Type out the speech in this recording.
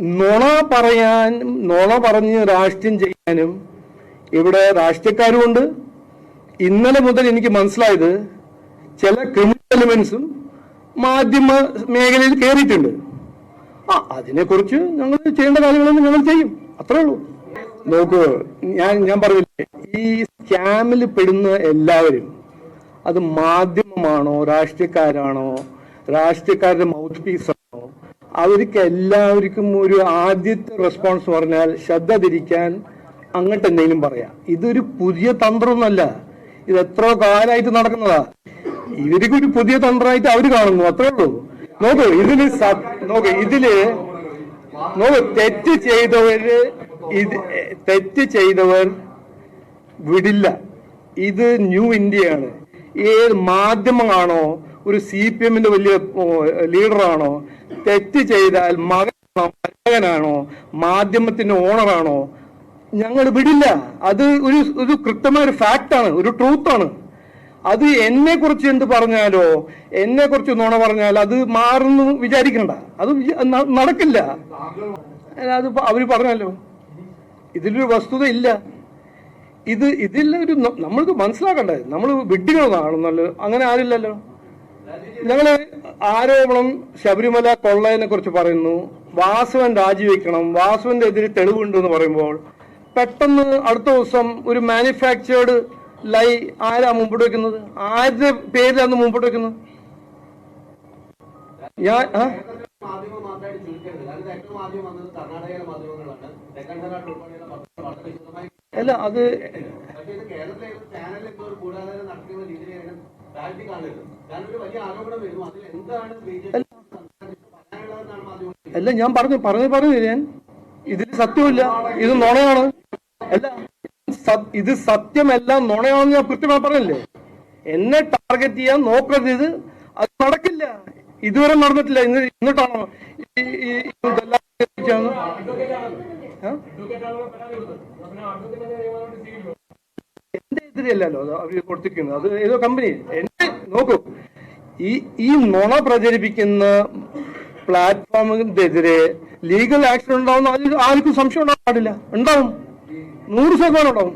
നുണ പറയാൻ നുണ പറഞ്ഞ് രാഷ്ട്രീയം ചെയ്യാനും ഇവിടെ രാഷ്ട്രീയക്കാരുമുണ്ട്. ഇന്നലെ മുതൽ എനിക്ക് മനസ്സിലായത് ചില ക്രിമിനൽ എലിമെന്റ്സും മാധ്യമ മേഖലയിൽ കയറിയിട്ടുണ്ട് ആ അതിനെക്കുറിച്ച് ഞങ്ങൾ ചെയ്യേണ്ട കാര്യങ്ങളൊന്നും ഞങ്ങൾ ചെയ്യും. അത്രേ ഉള്ളൂ. നോക്കൂ ഞാൻ ഞാൻ പറഞ്ഞില്ലേ ഈ സ്കാമിൽ പെടുന്ന എല്ലാവരും അത് മാധ്യമമാണോ രാഷ്ട്രീയക്കാരാണോ രാഷ്ട്രീയക്കാരുടെ മൗത്ത് അവർക്ക് എല്ലാവർക്കും ഒരു ആദ്യത്തെ റെസ്പോൺസ് പറഞ്ഞാൽ ശ്രദ്ധ തിരിക്കാൻ അങ്ങോട്ട് എന്തെങ്കിലും പറയാം. ഇതൊരു പുതിയ തന്ത്രമൊന്നുമല്ല. ഇത് എത്ര കാലമായിട്ട് നടക്കുന്നതാ. ഇവർക്ക് ഒരു പുതിയ തന്ത്രമായിട്ട് അവർ കാണുന്നു അത്രേ ഉള്ളൂ. നോക്കൂ ഇതിൽ നോക്കൂ ഇതിൽ നോക്കൂ തെറ്റ് ചെയ്തവര് ഇത് തെറ്റ് ചെയ്തവർ വിടില്ല. ഇത് ന്യൂ ഇന്ത്യയാണ്. ഏത് മാധ്യമമാണോ ഒരു സി പി എമ്മിന്റെ വലിയ ലീഡറാണോ? തെറ്റ് ചെയ്താൽ മകനാണോ മകനാണോ മാധ്യമത്തിന്റെ ഓണറാണോ? ഞങ്ങൾ വിടില്ല. അത് ഒരു ഒരു കൃത്യമായ ഒരു ഫാക്റ്റാണ് ഒരു ട്രൂത്താണ് അത് എന്നെ കുറിച്ച് എന്ത് പറഞ്ഞാലോ എന്നെ കുറിച്ച് നുണ പറഞ്ഞാൽ അത് മാറുന്നു വിചാരിക്കണ്ട. അത് നടക്കില്ല. അത് അവർ പറഞ്ഞല്ലോ. ഇതിലൊരു വസ്തുത ഇല്ല. ഇത് ഇതിലൊരു നമ്മൾക്ക് മനസ്സിലാക്കണ്ടേ? നമ്മൾ വിഡ്ഢികളാണെന്നല്ലോ അങ്ങനെ ആരില്ലല്ലോ. ഞങ്ങൾ ആരോപണം ശബരിമല കൊള്ളയെ കുറിച്ച് പറയുന്നു. വാസുവൻ രാജിവെക്കണം. വാസുവിന്റെ എതിരെ തെളിവുണ്ട് എന്ന് പറയുമ്പോൾ പെട്ടെന്ന് അടുത്ത ദിവസം ഒരു മാനുഫാക്ചേർഡ് ലൈ ആരാ മുമ്പോട്ട് വെക്കുന്നത്? ആരുടെ പേരിലാണ് മുമ്പോട്ട് വെക്കുന്നത്? ഞാൻ അല്ല അത് ഒരു കാരണം വലിയ ആരോപണം അതിൽ എന്താണ് ബി ജെ പി പറയാനുള്ളതെന്നാണ് മാധ്യമം അല്ല ഞാൻ പറഞ്ഞു പറഞ്ഞു പറഞ്ഞു ഞാൻ ഇതിൽ സത്യമില്ല ഇത് നുണയാണ്. അല്ല ഇത് സത്യമല്ല നുണയാണെന്ന് ഞാൻ കൃത്യമായി പറഞ്ഞില്ലേ? എന്നെ ടാർഗറ്റ് ചെയ്യാൻ നോക്കരുത് ഇത്. അത് നടക്കില്ല. ഇതുവരെ നടന്നിട്ടില്ല. ഇന്ന് ഇന്നിട്ടാണോ? എന്റെ എതിരെയല്ലല്ലോ അവർ കൊടുത്തിരിക്കുന്നത്. അത് ഏതോ കമ്പനി എന്നെ നോക്കൂ. ഈ ഈ നുണ പ്രചരിപ്പിക്കുന്ന പ്ലാറ്റ്ഫോമിനെതിരെ ലീഗൽ ആക്ഷൻ ഉണ്ടാവുന്ന ആർക്കും സംശയം ഉണ്ടാവാൻ പാടില്ല ഉണ്ടാവും. നൂറ് ശതമാനം ഉണ്ടാവും.